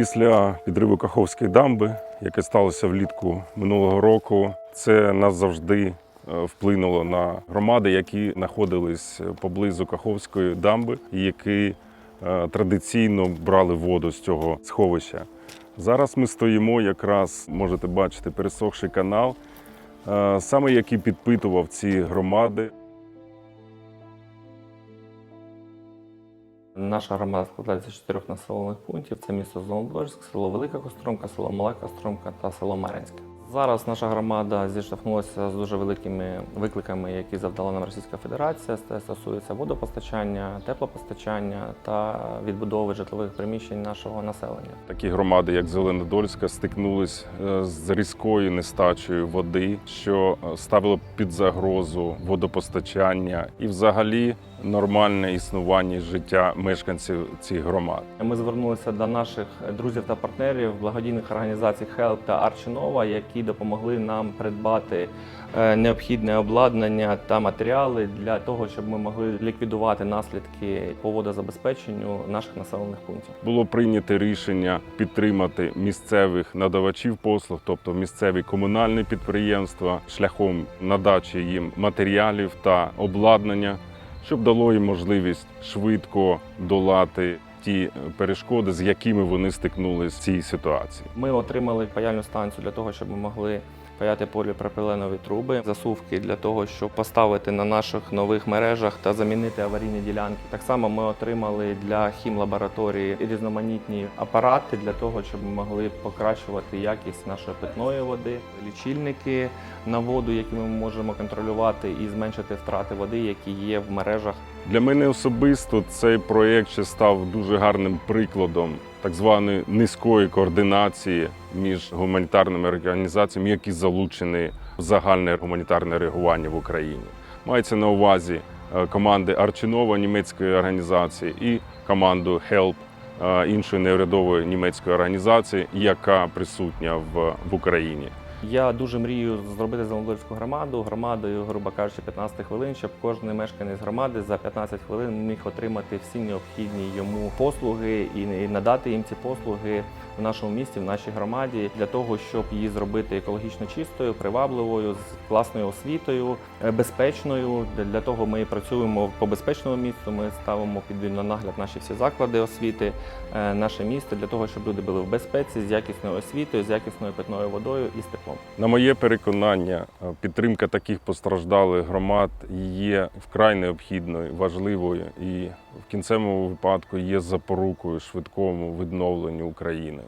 Після підриву Каховської дамби, яке сталося влітку минулого року, це нас завжди е, вплинуло на громади, які знаходились поблизу Каховської дамби, і які е, традиційно брали воду з цього сховища. Зараз ми стоїмо, якраз можете бачити пересохший канал, е, саме який підпитував ці громади. Наша громада складається з чотирьох населених пунктів: це місто Золотодольськ, село Велика Костромка, село Мала Костромка та село Мар'їнське. Зараз наша громада зіштовхнулася з дуже великими викликами, які завдала нам Російська Федерація. Це стосується водопостачання, теплопостачання та відбудови житлових приміщень нашого населення. Такі громади, як Зеленодольська, стикнулись е, з різкою нестачею води, що е, ставило під загрозу водопостачання і, взагалі, нормальне існування і життя мешканців цих громад. Ми звернулися до наших друзів та партнерів благодійних організацій HELP та Арчинова, які допомогли нам придбати е, необхідне обладнання та матеріали для того, щоб ми могли ліквідувати наслідки по водозабезпеченню наших населених пунктів. Було прийнято рішення підтримати місцевих надавачів послуг, тобто місцеві комунальні підприємства, шляхом надачі їм матеріалів та обладнання, щоб дало їм можливість швидко долати ті перешкоди, з якими вони стикнулися в цій ситуації. Ми отримали паяльну станцію для того, щоб ми могли паяти поліпропиленові труби, засувки для того, щоб поставити на наших нових мережах та замінити аварійні ділянки. Так само ми отримали для хімлабораторії різноманітні апарати для того, щоб ми могли покращувати якість нашої питної води, лічильники на воду, які ми можемо контролювати, і зменшити втрати води, які є в мережах Для мене особисто цей проєкт ще став дуже гарним прикладом так званої низької координації між гуманітарними організаціями, які залучені в загальне гуманітарне реагування в Україні. Мається на увазі е, команди Арчинова німецької організації і команду HELP е, іншої неурядової німецької організації, яка присутня в, в Україні. Я дуже мрію зробити Зеленодольську громаду громадою, грубо кажучи, 15 хвилин, щоб кожен мешканець громади за 15 хвилин міг отримати всі необхідні йому послуги і надати їм ці послуги в нашому місті, в нашій громаді, для того, щоб її зробити екологічно чистою, привабливою, з класною освітою, е, безпечною. Для- того ми працюємо по безпечному місту. Ми ставимо під вільнонагляд наші всі заклади освіти, е, наше місто для того, щоб люди були в безпеці з якісною освітою, з якісною питною водою і з теплом. На моє переконання, е, підтримка таких постраждалих громад є вкрай необхідною, важливою і в кінцевому випадку є запорукою швидкому відновленню України.